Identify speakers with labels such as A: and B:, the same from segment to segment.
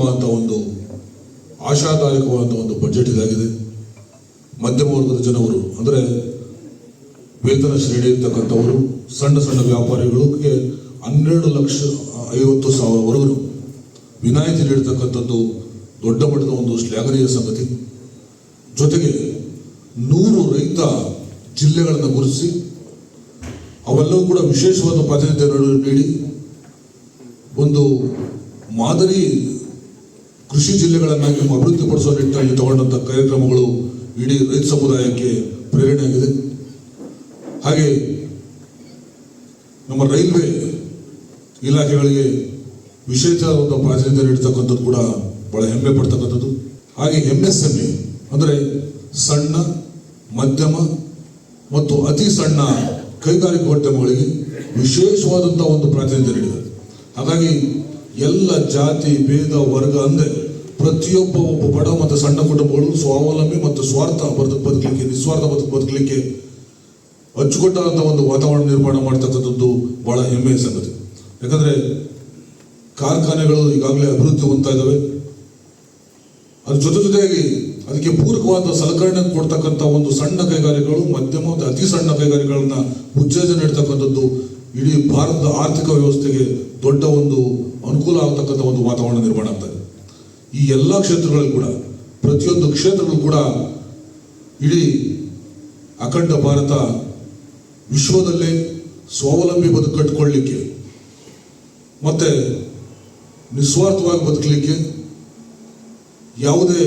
A: ಅತ್ಯುತ್ತಮವಾದಂಥ ಒಂದು ಆಶಾದಾಯಕವಾದ ಒಂದು ಬಜೆಟ್ ಇದಾಗಿದೆ. ಮಧ್ಯಮ ವರ್ಗದ ಜನವರು ಅಂದರೆ ವೇತನ ಶ್ರೇಣಿ ಇರ್ತಕ್ಕಂಥವರು, ಸಣ್ಣ ಸಣ್ಣ ವ್ಯಾಪಾರಿಗಳಿಗೆ ಹನ್ನೆರಡು ಲಕ್ಷ ಐವತ್ತು ಸಾವಿರವರೆಗೂ ವಿನಾಯಿತಿ ನೀಡತಕ್ಕಂಥದ್ದು ದೊಡ್ಡ ಮಟ್ಟದ ಒಂದು ಶ್ಲಾಘನೀಯ ಸಂಗತಿ. ಜೊತೆಗೆ ನೂರು ರೈತ ಜಿಲ್ಲೆಗಳನ್ನು ಗುರುತಿಸಿ, ಅವೆಲ್ಲವೂ ಕೂಡ ವಿಶೇಷವಾದ ಪ್ರಾತಿನಿಧ್ಯ ನೀಡಿ, ಒಂದು ಮಾದರಿ ಕೃಷಿ ಜಿಲ್ಲೆಗಳನ್ನಾಗಿ ಅಭಿವೃದ್ಧಿಪಡಿಸುವ ನಿಟ್ಟಿನಲ್ಲಿ ತಗೊಂಡಂತ ಕಾರ್ಯಕ್ರಮಗಳು ಇಡೀ ರೈತ ಸಮುದಾಯಕ್ಕೆ ಪ್ರೇರಣೆಯಾಗಿದೆ. ಹಾಗೆ ನಮ್ಮ ರೈಲ್ವೆ ಇಲಾಖೆಗಳಿಗೆ ವಿಶೇಷವಾದ ಪ್ರಾತಿನಿಧ್ಯ ನೀಡತಕ್ಕಂಥದ್ದು ಕೂಡ ಬಹಳ ಹೆಮ್ಮೆ ಪಡ್ತಕ್ಕಂಥದ್ದು. ಹಾಗೆ ಎಂ ಎಸ್ ಎಂ ಎ ಅಂದರೆ ಸಣ್ಣ, ಮಧ್ಯಮ ಮತ್ತು ಅತಿ ಸಣ್ಣ ಕೈಗಾರಿಕೋದ್ಯಮಗಳಿಗೆ ವಿಶೇಷವಾದಂಥ ಒಂದು ಪ್ರಾತಿನಿಧ್ಯ ನೀಡಿದೆ ಹಾಗಾಗಿ ಎಲ್ಲ ಜಾತಿ, ಭೇದ, ವರ್ಗ ಅಂದರೆ ಪ್ರತಿಯೊಬ್ಬ ಒಬ್ಬ ಬಡ ಮತ್ತು ಸಣ್ಣ ಕುಟುಂಬಗಳು ಸ್ವಾವಲಂಬಿ ಮತ್ತು ಸ್ವಾರ್ಥ ಬದು ಬದುಕಲಿಕ್ಕೆ, ನಿಸ್ವಾರ್ಥ ಬದುಕು ಬದುಕಲಿಕ್ಕೆ ಅಚ್ಚುಕಟ್ಟಾದಂಥ ಒಂದು ವಾತಾವರಣ ನಿರ್ಮಾಣ ಮಾಡ್ತಕ್ಕಂಥದ್ದು ಬಹಳ ಹೆಮ್ಮೆಯ ಸಂಗತಿ. ಯಾಕಂದ್ರೆ ಕಾರ್ಖಾನೆಗಳು ಈಗಾಗಲೇ ಅಭಿವೃದ್ಧಿ ಹೊಂದ್ತಾ ಇದ್ದಾವೆ ಅದ್ರ ಜೊತೆ ಜೊತೆಯಾಗಿ ಅದಕ್ಕೆ ಪೂರಕವಾದ ಸಲಕರಣೆ ಕೊಡ್ತಕ್ಕಂಥ ಒಂದು ಸಣ್ಣ ಕೈಗಾರಿಕೆಗಳು, ಮಧ್ಯಮ ಮತ್ತು ಅತಿ ಸಣ್ಣ ಕೈಗಾರಿಕೆಗಳನ್ನ ಉತ್ತೇಜನ ನೀಡ್ತಕ್ಕಂಥದ್ದು ಇಡೀ ಭಾರತದ ಆರ್ಥಿಕ ವ್ಯವಸ್ಥೆಗೆ ದೊಡ್ಡ ಒಂದು ಅನುಕೂಲ ಆಗ್ತಕ್ಕಂಥ ಒಂದು ವಾತಾವರಣ ನಿರ್ಮಾಣ ಆಗ್ತಾ ಇದೆ. ಈ ಎಲ್ಲ ಕ್ಷೇತ್ರಗಳಲ್ಲಿ ಕೂಡ, ಪ್ರತಿಯೊಂದು ಕ್ಷೇತ್ರಗಳು ಕೂಡ ಇಡೀ ಅಖಂಡ ಭಾರತ ವಿಶ್ವದಲ್ಲೇ ಸ್ವಾವಲಂಬಿ ಬದುಕು ಕಟ್ಟಿಕೊಳ್ಳಿಕ್ಕೆ ಮತ್ತೆ ನಿಸ್ವಾರ್ಥವಾಗಿ ಬದುಕಲಿಕ್ಕೆ ಯಾವುದೇ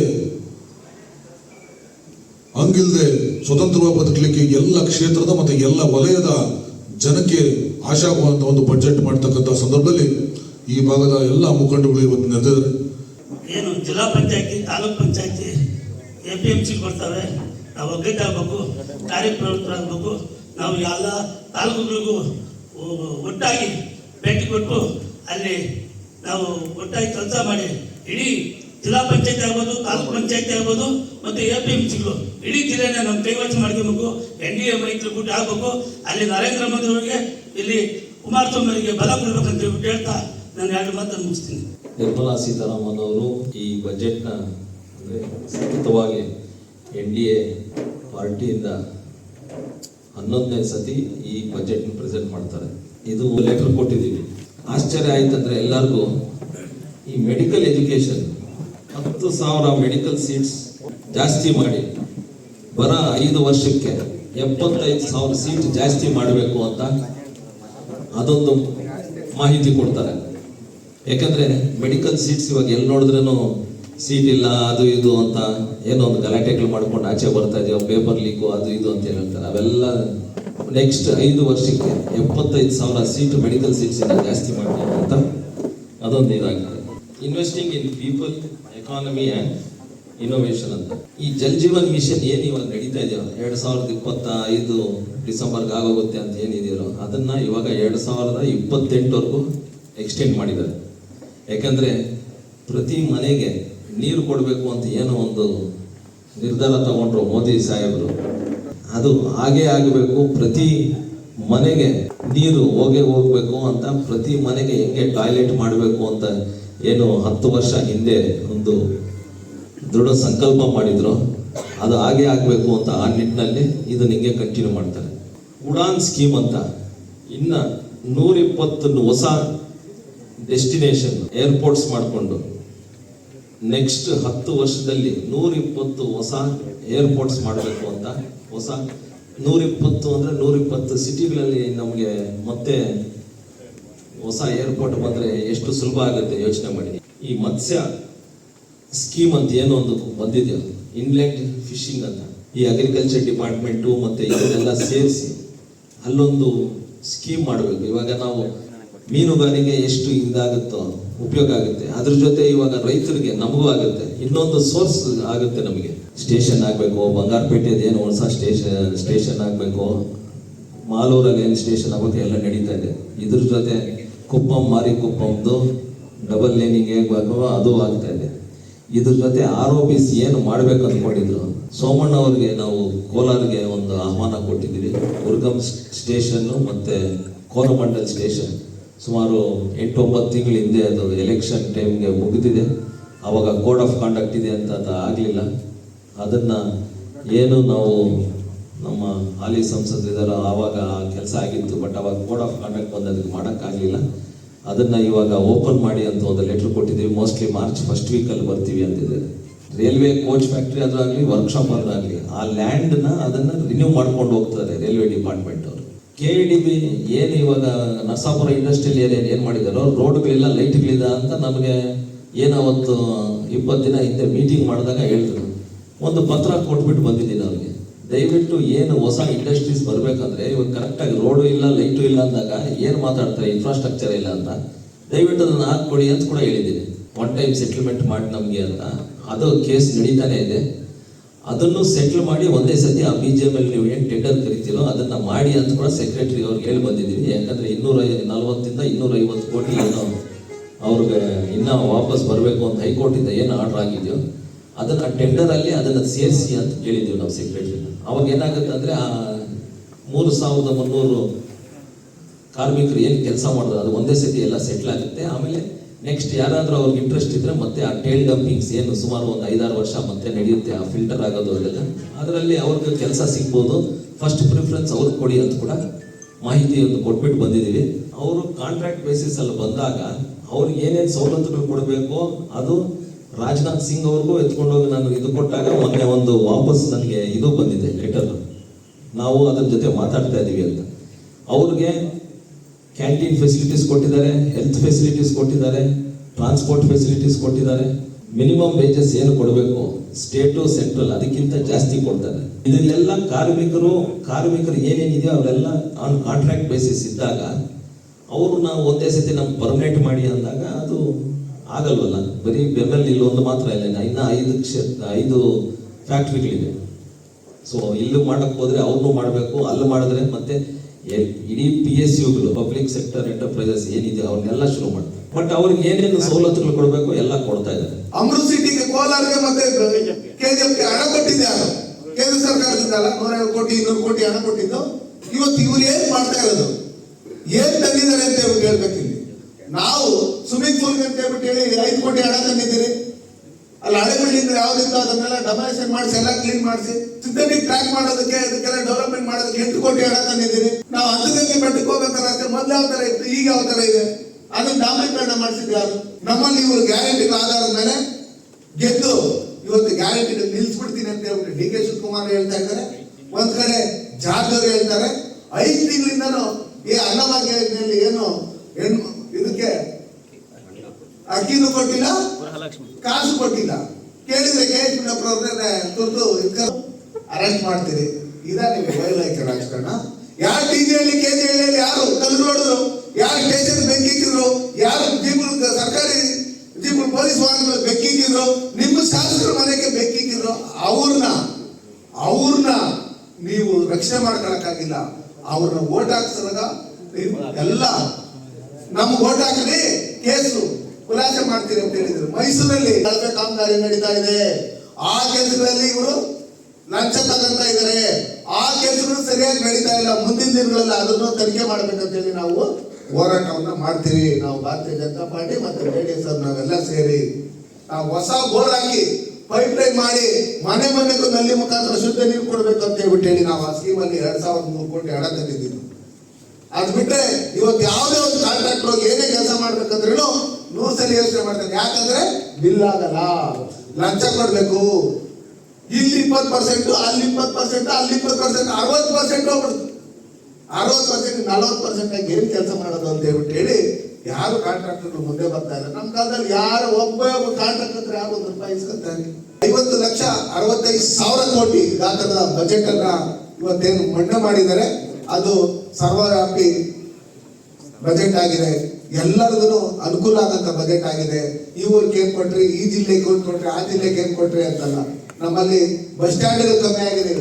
A: ಹಂಗಿಲ್ಲದೆ ಸ್ವತಂತ್ರವಾಗಿ ಬದುಕಲಿಕ್ಕೆ ಎಲ್ಲ ಕ್ಷೇತ್ರದ ಮತ್ತು ಎಲ್ಲ ವಲಯದ ಜನಕ್ಕೆ ಆಶಾಗುವಂತ ಒಂದು ಬಜೆಟ್ ಮಾಡ್ತಕ್ಕಂಥ ಸಂದರ್ಭದಲ್ಲಿ ಈ ಭಾಗದ ಎಲ್ಲ ಮುಖಂಡಗಳು ಇವತ್ತು ನೆರೆದಿದ್ದಾರೆ.
B: ಏನು ಜಿಲ್ಲಾ ಪಂಚಾಯತಿ, ತಾಲೂಕ್ ಪಂಚಾಯತಿ ಎ ಪಿ ಎಂ ಸಿ ಕೊಡ್ತವೆ ನಾವು ಒಗ್ಗಟ್ಟಾಗಬೇಕು ಕಾರ್ಯಪ್ರವೃತ್ತರಾಗಬೇಕು ನಾವು ಎಲ್ಲ ತಾಲೂಕುಗಳಿಗೂ ಒಟ್ಟಾಗಿ ಭೇಟಿ ಕೊಟ್ಟು ಅಲ್ಲಿ ನಾವು ಒಟ್ಟಾಗಿ ಕೆಲಸ ಮಾಡಿ, ಇಡೀ ಜಿಲ್ಲಾ ಪಂಚಾಯತಿ ಆಗ್ಬೋದು, ತಾಲೂಕ್ ಪಂಚಾಯತಿ ಆಗ್ಬೋದು, ಮತ್ತು ಎ ಪಿ ಎಂ ಸಿಗಳು ಇಡೀ ಜಿಲ್ಲೆನ ನಮ್ಮ ಕೈವಶ ಮಾಡ್ಕೋಬೇಕು, ಎನ್ ಡಿ ಎ ಮೈತ್ರಿಕೂಟ ಆಗಬೇಕು ಅಲ್ಲಿ ನರೇಂದ್ರ ಮೋದಿ ಅವರಿಗೆ, ಇಲ್ಲಿ ಕುಮಾರಸ್ವಾಮಿ ಅವರಿಗೆ ಬಲ ಕೊಡ್ಬೇಕಂತ ಹೇಳ್ಬಿಟ್ಟು ಹೇಳ್ತಾ ನಾನು ಎರಡು ಮಾತನ್ನು ಮುಗಿಸ್ತೀನಿ.
C: ನಿರ್ಮಲಾ ಸೀತಾರಾಮನ್ ಅವರು ಈ ಬಜೆಟ್ನ ಅಂದರೆ ಸತತವಾಗಿ ಎನ್ ಡಿ ಎ ಪಾರ್ಟಿಯಿಂದ ಹನ್ನೊಂದನೇ ಸತಿ ಈ ಬಜೆಟ್ನ ಪ್ರೆಸೆಂಟ್ ಮಾಡ್ತಾರೆ. ಇದು ಲೆಟರ್ ಕೊಟ್ಟಿದ್ದೀವಿ. ಆಶ್ಚರ್ಯ ಆಯ್ತಂದ್ರೆ ಎಲ್ಲರಿಗೂ ಈ ಮೆಡಿಕಲ್ ಎಜುಕೇಶನ್ ಹತ್ತು ಸಾವಿರ ಮೆಡಿಕಲ್ ಸೀಟ್ಸ್ ಜಾಸ್ತಿ ಮಾಡಿ ಬರ ಐದು ವರ್ಷಕ್ಕೆ ಎಪ್ಪತ್ತೈದು ಸಾವಿರ ಸೀಟ್ ಜಾಸ್ತಿ ಮಾಡಬೇಕು ಅಂತ ಅದೊಂದು ಮಾಹಿತಿ ಕೊಡ್ತಾರೆ. ಯಾಕಂದ್ರೆ ಮೆಡಿಕಲ್ ಸೀಟ್ಸ್ ಇವಾಗ ಎಲ್ಲಿ ನೋಡಿದ್ರೂ ಸೀಟ್ ಇಲ್ಲ, ಅದು ಇದು ಅಂತ ಏನೋ ಒಂದು ಗಲಾಟೆಗಳು ಮಾಡ್ಕೊಂಡು ಆಚೆ ಬರ್ತಾ ಇದೆಯೋ ಪೇಪರ್ ಲೀಕು ಅದು ಇದು ಅಂತ ಹೇಳ್ತಾರೆ. ಅವೆಲ್ಲ ನೆಕ್ಸ್ಟ್ ಐದು ವರ್ಷಕ್ಕೆ ಎಪ್ಪತ್ತೈದು ಸಾವಿರ ಸೀಟ್ ಮೆಡಿಕಲ್ ಸೀಟ್ಸ್ ಇಂದ ಜಾಸ್ತಿ ಮಾಡ್ತೀವಿ ಅಂತ ಅದೊಂದು ಇದಾಗಿದೆ investing in people economy and innovation ಅಂತ. ಈ ಜಲ್ ಜೀವನ್ ಮಿಷನ್ ಏನು ಇವಾಗ ನಡೀತಾ ಇದೆಯೋ, ಎರಡ್ ಸಾವಿರದ ಇಪ್ಪತ್ತ ಐದು ಡಿಸೆಂಬರ್ಗೆ ಆಗೋಗುತ್ತೆ ಅಂತ ಏನಿದೆಯೋ ಅದನ್ನ ಇವಾಗ ಎರಡು ಸಾವಿರದ ಇಪ್ಪತ್ತೆಂಟವರೆಗೂ ಎಕ್ಸ್ಟೆಂಡ್ ಮಾಡಿದ್ದಾರೆ. ಯಾಕಂದ್ರೆ ಪ್ರತಿ ಮನೆಗೆ ನೀರು ಕೊಡಬೇಕು ಅಂತ ಏನೋ ಒಂದು ನಿರ್ಧಾರ ತಗೊಂಡ್ರು ಮೋದಿ ಸಾಹೇಬರು. ಅದು ಹಾಗೇ ಆಗಬೇಕು, ಪ್ರತಿ ಮನೆಗೆ ನೀರು ಹೋಗೇ ಹೋಗ್ಬೇಕು ಅಂತ ಪ್ರತಿ ಮನೆಗೆ ಹೆಂಗೆ ಟಾಯ್ಲೆಟ್ ಮಾಡಬೇಕು ಅಂತ ಏನು ಹತ್ತು ವರ್ಷ ಹಿಂದೆ ಒಂದು ದೃಢ ಸಂಕಲ್ಪ ಮಾಡಿದ್ರು. ಅದು ಹಾಗೆ ಆಗಬೇಕು ಅಂತ ಆ ನಿಟ್ಟಿನಲ್ಲಿ ಇದು ನಿಂಗೆ ಕಂಟಿನ್ಯೂ ಮಾಡ್ತಾರೆ. ಉಡಾನ್ ಸ್ಕೀಮ್ ಅಂತ ಇನ್ನು ನೂರಿಪ್ಪತ್ತು ಹೊಸ ಡೆಸ್ಟಿನೇಷನ್ ಏರ್ಪೋರ್ಟ್ಸ್ ಮಾಡಿಕೊಂಡು ನೆಕ್ಸ್ಟ್ ಹತ್ತು ವರ್ಷದಲ್ಲಿ ನೂರಿಪ್ಪತ್ತು ಹೊಸ ಏರ್ಪೋರ್ಟ್ಸ್ ಮಾಡಬೇಕು ಅಂತ, ಹೊಸ ನೂರಿಪ್ಪತ್ತು ಅಂದ್ರೆ ನೂರಿಪ್ಪತ್ತು ಸಿಟಿಗಳಲ್ಲಿ ನಮಗೆ ಮತ್ತೆ ಹೊಸ ಏರ್ಪೋರ್ಟ್ ಬಂದ್ರೆ ಎಷ್ಟು ಸುಲಭ ಆಗುತ್ತೆ ಯೋಚನೆ ಮಾಡಿ. ಈ ಮತ್ಸ್ಯ ಸ್ಕೀಮ್ ಅಂತ ಏನೋ ಒಂದು ಬಂದಿದೆ ಇನ್ಲೆಂಡ್ ಫಿಶಿಂಗ್ ಅಂತ. ಈ ಅಗ್ರಿಕಲ್ಚರ್ ಡಿಪಾರ್ಟ್ಮೆಂಟು ಮತ್ತೆ ಇದನ್ನೆಲ್ಲ ಸೇರಿಸಿ ಅಲ್ಲೊಂದು ಸ್ಕೀಮ್ ಮಾಡಬೇಕು. ಇವಾಗ ನಾವು ಮೀನುಗಾರಿಕೆ ಎಷ್ಟು ಇದಾಗುತ್ತೋ ಉಪಯೋಗ ಆಗುತ್ತೆ. ಅದ್ರ ಜೊತೆ ಇವಾಗ ರೈತರಿಗೆ ನಮಗೂ ಆಗುತ್ತೆ. ಇನ್ನೊಂದು ಸೋರ್ಸ್ ಆಗುತ್ತೆ ನಮಗೆ. ಸ್ಟೇಷನ್ ಆಗಬೇಕು, ಬಂಗಾರಪೇಟೆದು ಏನು ಹೊಸ ಸ್ಟೇಷನ್ ಸ್ಟೇಷನ್ ಆಗಬೇಕು, ಮಾಲೂರಲ್ಲಿ ಏನು ಸ್ಟೇಷನ್ ಆಗುತ್ತೆ ಎಲ್ಲ ನಡೀತಾ ಇದೆ. ಇದ್ರ ಜೊತೆ ಕುಪ್ಪಂ ಮಾರಿ ಕುಪ್ಪಂದು ಡಬಲ್ ಲೇನಿಂಗ್ ಹೇಗಬೇಕು ಅದು ಆಗ್ತಾ ಇದೆ. ಇದ್ರ ಜೊತೆ ಆರ್ ಒ ಸಿ ಏನು ಮಾಡ್ಬೇಕು ಅಂದ್ಕೊಂಡಿದ್ರು, ಸೋಮಣ್ಣ ಅವ್ರಿಗೆ ನಾವು ಕೋಲಾರ್ಗೆ ಒಂದು ಆಹ್ವಾನ ಕೊಟ್ಟಿದ್ದೀವಿ ಉರ್ಗಮ್ ಸ್ಟೇಷನ್ ಮತ್ತೆ ಕೋರಮಂಡಲ್ ಸ್ಟೇಷನ್ ಸುಮಾರು ಎಂಟು ಒಂಬತ್ತು ತಿಂಗಳ ಹಿಂದೆ ಅದು ಎಲೆಕ್ಷನ್ ಟೈಮ್ಗೆ ಮುಗಿದಿದೆ. ಆವಾಗ ಕೋಡ್ ಆಫ್ ಕಾಂಡಕ್ಟ್ ಇದೆ ಅಂತ ಅದು ಆಗಲಿಲ್ಲ. ಅದನ್ನು ಏನು ನಾವು ನಮ್ಮ ಹಾಲಿ ಸಂಸದರಿದ್ದಾರೋ, ಆವಾಗ ಕೆಲಸ ಆಗಿತ್ತು. ಬಟ್ ಆವಾಗ ಕೋಡ್ ಆಫ್ ಕಾಂಡಕ್ಟ್ ಬಂದು ಅದಕ್ಕೆ ಮಾಡೋಕ್ಕಾಗಲಿಲ್ಲ. ಅದನ್ನು ಇವಾಗ ಓಪನ್ ಮಾಡಿ ಅಂತ ಒಂದು ಲೆಟ್ರ್ ಕೊಟ್ಟಿದ್ದೀವಿ. ಮೋಸ್ಟ್ಲಿ ಮಾರ್ಚ್ ಫಸ್ಟ್ ವೀಕಲ್ಲಿ ಬರ್ತೀವಿ ಅಂತಿದ್ದಾರೆ ರೈಲ್ವೆ ಕೋಚ್ ಫ್ಯಾಕ್ಟ್ರಿ ಅದಾಗಲಿ ವರ್ಕ್ಶಾಪ್ ಅದಾಗಲಿ ಆ ಲ್ಯಾಂಡನ್ನ ಅದನ್ನು ರಿನ್ಯೂ ಮಾಡ್ಕೊಂಡು ಹೋಗ್ತಾರೆ ರೈಲ್ವೆ ಡಿಪಾರ್ಟ್ಮೆಂಟ್ ಕೆ ಏನು ಇವಾಗ ನರಸಾಪುರ ಇಂಡಸ್ಟ್ರಿಯಲ್ ಏರಿಯಾ ಏನು ಮಾಡಿದಾರೋ ರೋಡ್ಗಳಿಲ್ಲ ಲೈಟ್ಗಳಿಲ್ಲ ಅಂತ ನಮಗೆ ಏನು ಅವತ್ತು ಇಪ್ಪತ್ತು ದಿನ ಹಿಂದೆ ಮೀಟಿಂಗ್ ಮಾಡಿದಾಗ ಹೇಳಿದ್ರು. ಒಂದು ಪತ್ರ ಕೊಟ್ಬಿಟ್ಟು ಬಂದಿದ್ದೀನಿ ಅವ್ರಿಗೆ. ದಯವಿಟ್ಟು ಏನು ಹೊಸ ಇಂಡಸ್ಟ್ರೀಸ್ ಬರಬೇಕಂದ್ರೆ ಇವಾಗ ಕರೆಕ್ಟಾಗಿ ರೋಡು ಇಲ್ಲ ಲೈಟು ಇಲ್ಲ ಅಂದಾಗ ಏನು ಮಾತಾಡ್ತಾರೆ? ಇನ್ಫ್ರಾಸ್ಟ್ರಕ್ಚರ್ ಇಲ್ಲ ಅಂತ. ದಯವಿಟ್ಟು ಅದನ್ನು ಹಾಕ್ಕೊಡಿ ಅಂತ ಕೂಡ ಹೇಳಿದ್ದೀನಿ. ಒನ್ ಟೈಮ್ ಸೆಟಲ್ಮೆಂಟ್ ಮಾಡಿ ನಮಗೆ ಅಂತ. ಅದು ಕೇಸ್ ನಡೀತಾನೆ ಇದೆ. ಅದನ್ನು ಸೆಟ್ಲ್ ಮಾಡಿ ಒಂದೇ ಸತಿ ಆ ಬಿ ಜೆ ಎಲ್ ನೀವು ಏನು ಟೆಂಡರ್ ಕರಿತೀರೋ ಅದನ್ನು ಮಾಡಿ ಅಂತ ಕೂಡ ಸೆಕ್ರೆಟರಿ ಅವ್ರಿಗೆ ಹೇಳಿ ಬಂದಿದ್ದೀವಿ. ಯಾಕಂದರೆ ಇನ್ನೂರ ನಲವತ್ತಿಂದ ಇನ್ನೂರ ಐವತ್ತು ಕೋಟಿ ಏನೋ ಅವ್ರಿಗೆ ಇನ್ನೂ ವಾಪಸ್ ಬರಬೇಕು ಅಂತ ಹೈಕೋರ್ಟಿಂದ ಏನು ಆರ್ಡರ್ ಆಗಿದೆಯೋ, ಅದನ್ನು ಟೆಂಡರ್ ಅಲ್ಲಿ ಅದನ್ನ ಸೇರಿಸಿ ಅಂತ ಕೇಳಿದ್ದೀವಿ ನಾವು ಸೆಕ್ರೆಟರಿ ಅವಾಗ ಏನಾಗುತ್ತೆ ಅಂದರೆ ಆ ಮೂರು ಸಾವಿರದ ಮುನ್ನೂರು ಕಾರ್ಮಿಕರು ಏನು ಕೆಲಸ ಮಾಡಿದ್ರು ಅದು ಒಂದೇ ಸತಿ ಎಲ್ಲ ಸೆಟ್ಲ್ ಆಗುತ್ತೆ. ಆಮೇಲೆ ನೆಕ್ಸ್ಟ್ ಯಾರಾದರೂ ಅವ್ರಿಗೆ ಇಂಟ್ರೆಸ್ಟ್ ಇದ್ರೆ ಮತ್ತೆ ಆ ಟೇಲ್ ಡಂಪಿಂಗ್ಸ್ ಏನು ಸುಮಾರು ಒಂದು ಐದಾರು ವರ್ಷ ಮತ್ತೆ ನಡೆಯುತ್ತೆ, ಆ ಫಿಲ್ಟರ್ ಆಗೋದು ಅದೆಲ್ಲ ಅದರಲ್ಲಿ ಅವ್ರಿಗೆ ಕೆಲಸ ಸಿಗ್ಬೋದು. ಫಸ್ಟ್ ಪ್ರಿಫರೆನ್ಸ್ ಅವ್ರಿಗೆ ಕೊಡಿ ಅಂತ ಕೂಡ ಮಾಹಿತಿಯನ್ನು ಕೊಟ್ಬಿಟ್ಟು ಬಂದಿದ್ದೀವಿ. ಅವರು ಕಾಂಟ್ರಾಕ್ಟ್ ಬೇಸಿಸ್ ಅಲ್ಲಿ ಬಂದಾಗ ಅವ್ರಿಗೆ ಏನೇನು ಸವಲತ್ತುಗಳು ಕೊಡಬೇಕು ಅದು ರಾಜನಾಥ್ ಸಿಂಗ್ ಅವ್ರಿಗೂ ಎತ್ಕೊಂಡೋಗಿ ನಾನು ಇದು ಕೊಟ್ಟಾಗ ಮೊನ್ನೆ ಒಂದು ವಾಪಸ್ ನನಗೆ ಇದು ಬಂದಿದೆ ಲೆಟರ್ ನಾವು ಅದ್ರ ಜೊತೆ ಮಾತಾಡ್ತಾ ಇದ್ದೀವಿ ಅಂತ. ಅವ್ರಿಗೆ ಕ್ಯಾಂಟೀನ್ ಫೆಸಿಲಿಟೀಸ್ ಕೊಟ್ಟಿದ್ದಾರೆ ಹೆಲ್ತ್ ಫೆಸಿಲಿಟೀಸ್ ಕೊಟ್ಟಿದ್ದಾರೆ ಟ್ರಾನ್ಸ್ಪೋರ್ಟ್ ಫೆಸಿಲಿಟೀಸ್ ಕೊಟ್ಟಿದ್ದಾರೆ. ಮಿನಿಮಮ್ ವೇಜಸ್ ಏನು ಕೊಡಬೇಕು? ಸ್ಟೇಟು ಸೆಂಟ್ರಲ್ ಅದಕ್ಕಿಂತ ಜಾಸ್ತಿ ಕೊಡ್ತಾರೆ. ಇದನ್ನೆಲ್ಲ ಕಾರ್ಮಿಕರು ಕಾರ್ಮಿಕರು ಏನೇನಿದೆಯೋ ಅವರೆಲ್ಲ ಆನ್ ಕಾಂಟ್ರಾಕ್ಟ್ ಬೇಸಿಸ್ ಇದ್ದಾಗ, ಅವರು ನಾವು ಒಂದೇ ಸತಿ ನಮ್ಗೆ ಪರ್ಮನೆಂಟ್ ಮಾಡಿ ಅಂದಾಗ ಅದು ಆಗಲ್ವಲ್ಲ? ಬರೀ ಬೆಮ್ಮಲ್ಲಿ ಇಲ್ಲೊಂದು ಮಾತ್ರ ಇಲ್ಲ, ಇನ್ನ ಐದು ಕ್ಷೇತ್ರ ಐದು ಫ್ಯಾಕ್ಟ್ರಿಗಳಿದೆ ಸೊ ಇಲ್ಲೂ ಮಾಡೋಕ್ಕೆ ಹೋದರೆ ಅವ್ರನ್ನೂ ಮಾಡಬೇಕು, ಅಲ್ಲಿ ಮಾಡಿದ್ರೆ ಮತ್ತೆ ಇಡೀ ಪಿ ಎಸ್ ಯುಗಳು ಪಬ್ಲಿಕ್ ಸೆಕ್ಟರ್ ಎಂಟರ್ಪ್ರೈಸಸ್ ಏನಿದೆ ಅವ್ರನ್ನೆಲ್ಲ ಶುರು ಮಾಡ್ತಾರೆ. ಬಟ್ ಅವ್ರಿಗೆ ಏನೇನು ಸವಲತ್ತುಗಳು ಕೊಡಬೇಕು ಎಲ್ಲ ಕೊಡ್ತಾ ಇದ್ದಾರೆ.
D: ಅಮೃತ್ ಸಿಟಿಗೆ ಕೋಲಾರಿಗೆ ಮತ್ತೆ ಕೆಜಿಎಫ್ಗೆ ಹಣ ಕೊಟ್ಟಿದ್ದೆ ಯಾರು ಕೇಂದ್ರ ಸರ್ಕಾರದಿಂದ ಅಲ್ಲ ನೂರೈವತ್ತು ಕೋಟಿ, ಇನ್ನೂರು ಕೋಟಿ ಹಣ ಕೊಟ್ಟಿದ್ದು. ಇವತ್ತು ಇವ್ರು ಏನ್ ಮಾಡ್ತಾ ಇರೋದು? ಏನ್ ತಂದಿದ್ದಾರೆ ಅಂತ ಹೇಳ್ಬೇಕು ಇಲ್ಲಿ. ನಾವು ಸ್ವಿಮ್ಮಿಂಗ್ ಪೂಲ್ ಅಂತ ಹೇಳ್ಬಿಟ್ಟು ಹೇಳಿ, ಐದು ಕೋಟಿ ಹಣ ತಂದಿದ್ದೀರಿ. ಅಲ್ಲಿ, ಹಳೆ ಬಿಲ್ಡಿಂಗ್ ಯಾವ್ದಿತ್ತು ಅದನ್ನೆಲ್ಲ ಡೊಮಿನೇಷನ್ ಮಾಡಿಸಿ, ಎಲ್ಲ ಕ್ಲೀನ್ ಮಾಡಿಸಿ ಸಿಂಥೆಟಿಕ್ ಟ್ರ್ಯಾಕ್ ಮಾಡೋದಕ್ಕೆ ಅದಕ್ಕೆಲ್ಲ ಡೆವಲಪ್ಮೆಂಟ್ ಮಾಡೋದಕ್ಕೆ ಎಂಟು ಕೋಟಿ ಹಣ ತಂದಿದ್ದೀರಿ. ನಾವು ಹಂತಗಂಗೆ ಬೆಟ್ಟಕ್ಕೆ ಹೋಗ್ಬೇಕಾದ್ರೆ ಮೊದ್ಲು ಯಾವ ತರ ಇತ್ತು, ಈಗ ಯಾವ ತರ ಇದೆ? ಅದನ್ನ ಡಾಂಬರೀಕರಣ ಮಾಡಿಸಿದ್ದು ಯಾರು? ನಮ್ಮಲ್ಲಿ ಇವರು ಗ್ಯಾರಂಟಿ ಆಧಾರದ ಮೇಲೆ ಗೆದ್ದು ಇವತ್ತು ಗ್ಯಾರಂಟಿ ನಿಲ್ಲಿಸ್ಬಿಡ್ತೀನಿ ಅಂತ ಹೇಳ್ಬಿಟ್ಟು ಡಿ ಕೆ ಶಿವಕುಮಾರ್ ಹೇಳ್ತಾ ಇದ್ದಾರೆ. ಒಂದ್ ಕಡೆ ಜಾಧವ್ ಹೇಳ್ತಾರೆ, ಐದು ತಿಂಗಳಿಂದನೂ ಈ ಅನ್ನಭಾಗ್ಯ ಯೋಜನೆಯಲ್ಲಿ ಏನು ಇದಕ್ಕೆ ಅಕ್ಕಿನೂ ಕೊಟ್ಟಿಲ್ಲ ಕಾಸು ಕೊಟ್ಟಿಲ್ಲ. ಕೇಳಿದ್ರೆ ಕೆ ಎಚ್ ತುರ್ತು ಅರೆಸ್ಟ್ ಮಾಡ್ತೀರಿ. ಇದ ನಿಮಗೆ ವೈಲಾಯ್ಕೆ ರಾಜಕಾರಣ. ಯಾರು ಟಿಜಿಯಲ್ಲಿ ಕೆಜಿಯಲ್ಲಿ ಯಾರು ಕಲ್ಲು ನೋಡಿದ್ರು? ಯಾರು ಸ್ಟೇಷನ್ ಬೆಂಕಿ ಇಕ್ಕಿದ್ರು? ಯಾರು ಜೀಪುಲ್ ಸರ್ಕಾರಿ ಜೀಪುಲ್ ಪೊಲೀಸ್ ವಾಹನಗಳು ಬೆಂಕಿ ಇಕ್ಕಿದ್ರು? ನಿಮ್ಮ ಶಾಸಕರ ಮನೆಗೆ ಬೆಂಕಿ ಇಕ್ಕಿದ್ರು? ಅವ್ರನ್ನ ಅವ್ರನ್ನ ನೀವು ರಕ್ಷಣೆ ಮಾಡ್ಕೊಳಕ್ಕಾಗಿಲ್ಲ. ಅವ್ರನ್ನ ಓಟ್ ಹಾಕ್ಸಿದಾಗ ಎಲ್ಲ ನಮ್ಗೆ ಓಟ್ ಹಾಕಲಿ. ಕೇಸು. ಖುಲಾಸೆ ಮಾಡ್ತೀರಿ ಅಂತ ಹೇಳಿದ್ರು. ಮೈಸೂರಲ್ಲಿ ಕಳಪೆ ಕಾಮಗಾರಿ ನಡೀತಾ ಇದೆ. ಆ ಕೆಲಸಗಳಲ್ಲಿ ಇವರು ಲಂಚ ತಗೊಂತ ಇದ್ದಾರೆ. ಆ ಕೆಲಸಗಳು ಸರಿಯಾಗಿ ನಡೀತಾ ಇಲ್ಲ. ಮುಂದಿನ ದಿನಗಳಲ್ಲಿ ಅದನ್ನು ತನಿಖೆ ಮಾಡ್ಬೇಕಂತ ಹೇಳಿ ನಾವು ಹೋರಾಟವನ್ನ ಮಾಡ್ತೀವಿ. ನಾವು ಭಾರತೀಯ ಜನತಾ ಪಾರ್ಟಿ ಮತ್ತೆ ಜೆಡಿಎಸ್ ನಾವೆಲ್ಲ ಸೇರಿ ನಾವು ಹೊಸ ಬೋರ್ ಹಾಕಿ ಪೈಪ್ ಲೈನ್ ಮಾಡಿ ಮನೆ ಮನೆಗೂ ನಲ್ಲಿ ಮುಖಾಂತರ ಶುದ್ಧ ನೀರು ಕೊಡಬೇಕು ಅಂತ ಹೇಳ್ಬಿಟ್ಟು ಹೇಳಿ ನಾವು ಆ ಸ್ಕೀಮಲ್ಲಿ ಎರಡ್ ಸಾವಿರದ ಮೂರು ಕೋಟಿ ಹಣ ತಂದಿದ್ದೀವಿ. ಅದ್ ಬಿಟ್ಟರೆ ಇವತ್ತು ಯಾವುದೇ ಒಂದು ಕಾಂಟ್ರಾಕ್ಟರ್ ಹೋಗಿ ಏನೇ ಕೆಲಸ ಮಾಡ್ಬೇಕಂದ್ರೂ ನೂರು ಯೋಚನೆ ಮಾಡ್ತಾರೆ ಯಾಕಂದ್ರೆ ಬಿಲ್ ಆಗಲ್ಲ ಲಂಚ ಕೊಡ್ಬೇಕು. ಇಲ್ಲಿ ಇಪ್ಪತ್ತು ಪರ್ಸೆಂಟ್ ಅಲ್ಲಿ ಇಪ್ಪತ್ತು ಪರ್ಸೆಂಟ್ ಅಲ್ಲಿ ಇಪ್ಪತ್ತು ಪರ್ಸೆಂಟ್ ಅರವತ್ತು ಪರ್ಸೆಂಟ್ ಹೋಗ್ಬಿಡುತ್ತೆ. ಅರವತ್ತು ಪರ್ಸೆಂಟ್ ನಲವತ್ತು ಪರ್ಸೆಂಟ್ ಆಗಿ ಏನ್ ಕೆಲಸ ಮಾಡೋದು ಅಂತ ಹೇಳ್ಬಿಟ್ಟು ಹೇಳಿ, ಯಾರು ಕಾಂಟ್ರಾಕ್ಟರ್ ಮುಂದೆ ಬರ್ತಾ ಇಲ್ಲ. ನಮ್ಮ ಕಾಲದಲ್ಲಿ ಯಾರು ಒಬ್ಬ ಒಬ್ಬ ಕಾಂಟ್ರಾಕ್ಟರ್ ಯಾರು ಒಂದು ರೂಪಾಯಿ ಇಸ್ಕೊತಾರೆ ಐವತ್ತು ಲಕ್ಷ ಅರವತ್ತೈದು ಸಾವಿರ ಕೋಟಿ ಗಾತ್ರದ ಬಜೆಟ್ ಅನ್ನ ಇವತ್ತೇನು ಮನ್ನಾ ಮಾಡಿದ್ದಾರೆ. ಅದು ಸರ್ವವ್ಯಾಪಿ ಬಜೆಟ್ ಆಗಿದೆ. ಎಲ್ಲರಿಗೂ ಅನುಕೂಲ ಆಗಂತ ಬಜೆಟ್ ಆಗಿದೆ. ಈ ಊರಿಗೆ ಏನ್ ಕೊಟ್ರಿ, ಈ ಜಿಲ್ಲೆಗೆ ಏನ್ ಕೊಟ್ರಿ, ಆ ಜಿಲ್ಲೆಗೆ ಏನ್ ಕೊಟ್ರಿ ಅಂತಲ್ಲ. ನಮ್ಮಲ್ಲಿ ಬಸ್ ಸ್ಟ್ಯಾಂಡ್ ಕಮ್ಮಿ ಆಗಿದೆ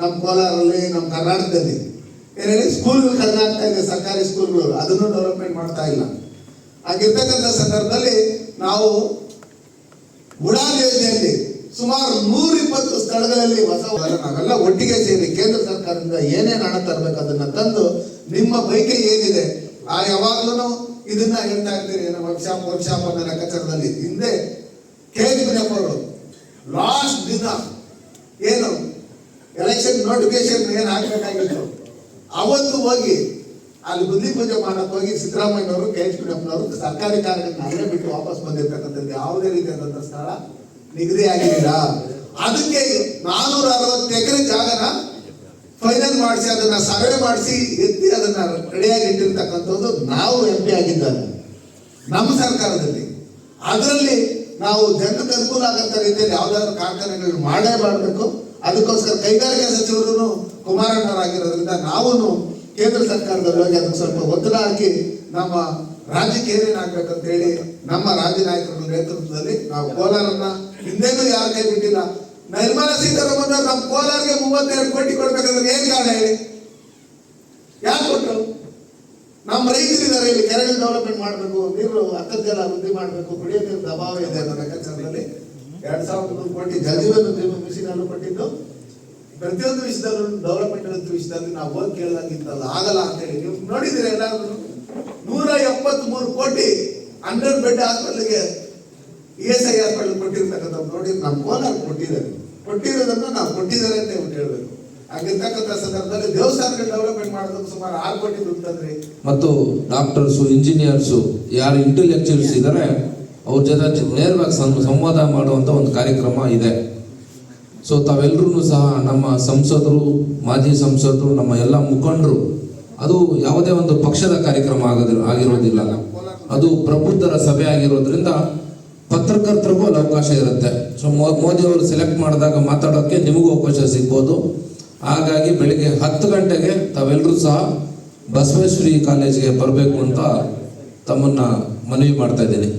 D: ನಮ್ಮ ಕೋಲಾರಲ್ಲಿ ನಮ್ಮ ಕರ್ನಾಟಕದಲ್ಲಿ. ಏನೇ ಸ್ಕೂಲ್ಗಳು ಕಡಿಮೆ ಆಗ್ತಾ ಇದೆ, ಸರ್ಕಾರಿ ಸ್ಕೂಲ್ಗಳು. ಅದನ್ನು ಡೆವಲಪ್ಮೆಂಟ್ ಮಾಡ್ತಾ ಇಲ್ಲ. ಹಾಗಿರ್ತಕ್ಕಂಥ ಸಂದರ್ಭದಲ್ಲಿ ನಾವು ಉಡಾನ್ ಯೋಜನೆಯಲ್ಲಿ ಸುಮಾರು ನೂರ ಇಪ್ಪತ್ತು ಸ್ಥಳಗಳಲ್ಲಿ ಹೊಸ ನಾವೆಲ್ಲ ಒಟ್ಟಿಗೆ ಸೇರಿ ಕೇಂದ್ರ ಸರ್ಕಾರದಿಂದ ಏನೇನು ಹಣ ತರಬೇಕು ಅದನ್ನ ತಂದು ನಿಮ್ಮ ಬೈಕೆ ಏನಿದೆ ಆ ಯಾವಾಗ್ಲೂ ಇದನ್ನ ಹೇಳ್ತಾ ಇರ್ತೀರಿ ವರ್ಕ್ಶಾಪ್ ವರ್ಕ್ಶಾಪ್ ಅನ್ನೋ ಲೆಕ್ಕಾಚಾರದಲ್ಲಿ ಹಿಂದೆ ಕೆ. ಎಚ್ ಅವರು, ಲಾಸ್ಟ್ ದಿನ ಏನು ಎಲೆಕ್ಷನ್ ನೋಟಿಫಿಕೇಶನ್ ಏನು ಹಾಕ್ಬೇಕಾಗಿತ್ತು? ಅವತ್ತು ಹೋಗಿ ಅಲ್ಲಿ ಬುದ್ಧಿ ಪೂಜೆ ಮಾಡಕ್ ಹೋಗಿ ಸಿದ್ದರಾಮಯ್ಯನವರು, ಕೆ. ಎಚ್. ಅವರು ಸರ್ಕಾರಿ ಕಾರ್ಯಗಳನ್ನ ಅಲ್ಲೇ ಬಿಟ್ಟು ವಾಪಸ್ ಬಂದಿರ್ತಕ್ಕಂಥದ್ದು ಯಾವುದೇ ರೀತಿಯಾದಂಥ ಸ್ಥಳ ನಿಗದಿ ಆಗಿರಲಿಲ್ಲ ಅದಕ್ಕೆ ನಾನೂರ ಅರವತ್ತು ಎಕರೆ ಜಾಗನ ಫೈನಲ್ ಮಾಡಿಸಿ, ಅದನ್ನ ಸರ್ವೆ ಮಾಡಿಸಿ, ಎತ್ತಿ ಅದನ್ನ ರೆಡಿಯಾಗಿ ಇಟ್ಟಿರ್ತಕ್ಕಂಥದ್ದು ನಾವು ಎಂ ಪಿ ಆಗಿದ್ದಾರೆ. ನಮ್ಮ ಸರ್ಕಾರದಲ್ಲಿ. ಅದರಲ್ಲಿ ನಾವು ಜನಕ್ಕೆ ಅನುಕೂಲ ಆಗಂತ ರೀತಿಯಲ್ಲಿ ಯಾವ್ದಾದ್ರು ಕಾರ್ಖಾನೆಗಳನ್ನು ಮಾಡೇ ಮಾಡಬೇಕು. ಅದಕ್ಕೋಸ್ಕರ ಕೈಗಾರಿಕಾ ಸಚಿವರು ಕುಮಾರಣ್ಣರಾಗಿರೋದ್ರಿಂದ ನಾವು ಕೇಂದ್ರ ಸರ್ಕಾರದಲ್ಲಿ ಅದಕ್ಕೆ ಸ್ವಲ್ಪ ಒತ್ತಡ ಹಾಕಿ ನಮ್ಮ ರಾಜ್ಯಕ್ಕೆ ಏನೇನಾಗಬೇಕಂತ ಹೇಳಿ ನಮ್ಮ ರಾಜ್ಯ ನಾಯಕರ ನೇತೃತ್ವದಲ್ಲಿ ನಾವು ಕೋಲಾರನ್ನ ಹಿಂದೆನೂ ಯಾರ ಕೈ ಬಿಟ್ಟಿಲ್ಲ ನಿರ್ಮಲಾ ಸೀತಾರಾಮನ್ ನಮ್ಮ ಕೋಲಾರ್ಗೆ ಮೂವತ್ತೆರಡು ಕೋಟಿ ಕೊಡ್ಬೇಕಂದ್ರೆ ಏನ್ ಕಾರಣ ಹೇಳಿ? ಯಾಕೆ ಕೊಟ್ಟರು? ನಮ್ಮ ರೈತರಿದ್ದಾರೆ, ಇಲ್ಲಿ ಕೆರೆಗಳ ಡೆವಲಪ್ಮೆಂಟ್ ಮಾಡಬೇಕು, ನೀರು ಅಂತರ್ಜಲ ವೃದ್ಧಿ ಮಾಡಬೇಕು ಕುಡಿಯೋ ನೀರು ಅಭಾವ ಇದೆ ಅನ್ನೋ ಲೆಕ್ಕಾಚಾರದಲ್ಲಿ ಎರಡ್ ಸಾವಿರದ ನೂರು ಕೋಟಿ ಜಲಜೀವನ ಅನ್ನು ಕೊಟ್ಟಿದ್ದು. ಪ್ರತಿಯೊಂದು ವಿಷಯದಲ್ಲೂ ಡೆವಲಪ್ಮೆಂಟ್ ವಿಷಯದಲ್ಲಿ ನಾವು ಹೋಗಿ ಕೇಳಿದಂಗಿಂತಲ್ಲ ಆಗಲ್ಲ ಅಂತ ಹೇಳಿ. ನೀವು ನೋಡಿದಿರಿ ಎಲ್ಲಾದ್ರೂ? ನೂರ ಎಪ್ಪತ್ತ್ ಮೂರು ಕೋಟಿ ಹಂಡ್ರೆಡ್ ಬೆಡ್ ಹಾಸ್ಪಿಟಲ್ಗೆ ಎಸ್ ಐ ಹಾಸ್ಪಿಟಲ್ ಕೊಟ್ಟಿರ್ತಕ್ಕಂಥ ನೋಡಿ, ನಮ್ಮ ಕೋಲಾರ ಕೊಟ್ಟಿದ್ದಾರೆ. ಕೊಟ್ಟಿರೋದನ್ನ ನಾವು ಕೊಟ್ಟಿದ್ದಾರೆ ಅಂತ ಹೇಳಬೇಕು. ಹಾಗಿರ್ತಕ್ಕಂಥ ಸಂದರ್ಭದಲ್ಲಿ ದೇವಸ್ಥಾನಗಳು ಡೆವಲಪ್ಮೆಂಟ್ ಮಾಡೋದಕ್ಕೆ ಸುಮಾರು ಆರು ಕೋಟಿ ದುಡ್ಡು ತಂದ್ರಿ.
E: ಮತ್ತು ಡಾಕ್ಟರ್ಸು ಇಂಜಿನಿಯರ್ಸು ಯಾರು ಇಂಟೆಲೆಕ್ಚುಯಲ್ಸ್ ಇದ್ದಾರೆ ಅವ್ರ ಜೊತೆ ನೇರವಾಗಿ ಸಂವಾದ ಮಾಡುವಂಥ ಒಂದು ಕಾರ್ಯಕ್ರಮ ಇದೆ. ಸೊ ತಾವೆಲ್ಲರೂ ಸಹ ನಮ್ಮ ಸಂಸದರು, ಮಾಜಿ ಸಂಸದರು, ನಮ್ಮ ಎಲ್ಲ ಮುಖಂಡರು, ಅದು ಯಾವುದೇ ಒಂದು ಪಕ್ಷದ ಕಾರ್ಯಕ್ರಮ ಆಗೋದಿಲ್ಲ ಆಗಿರೋದಿಲ್ಲ. ಅದು ಪ್ರಬುದ್ಧರ ಸಭೆ ಆಗಿರೋದ್ರಿಂದ ಪತ್ರಕರ್ತರಿಗೂ ಅಲ್ಲಿ ಅವಕಾಶ ಇರುತ್ತೆ. ಸೊ ಮೋದಿ ಅವರು ಸೆಲೆಕ್ಟ್ ಮಾಡಿದಾಗ ಮಾತಾಡೋಕ್ಕೆ ನಿಮಗೂ ಅವಕಾಶ ಸಿಗ್ಬೋದು. ಹಾಗಾಗಿ ಬೆಳಿಗ್ಗೆ ಹತ್ತು ಗಂಟೆಗೆ ತಾವೆಲ್ಲರೂ ಸಹ ಬಸವೇಶ್ವರಿ ಕಾಲೇಜಿಗೆ ಬರಬೇಕು ಅಂತ ತಮ್ಮನ್ನು ಮನವಿ ಮಾಡ್ತಾ ಇದ್ದೀನಿ.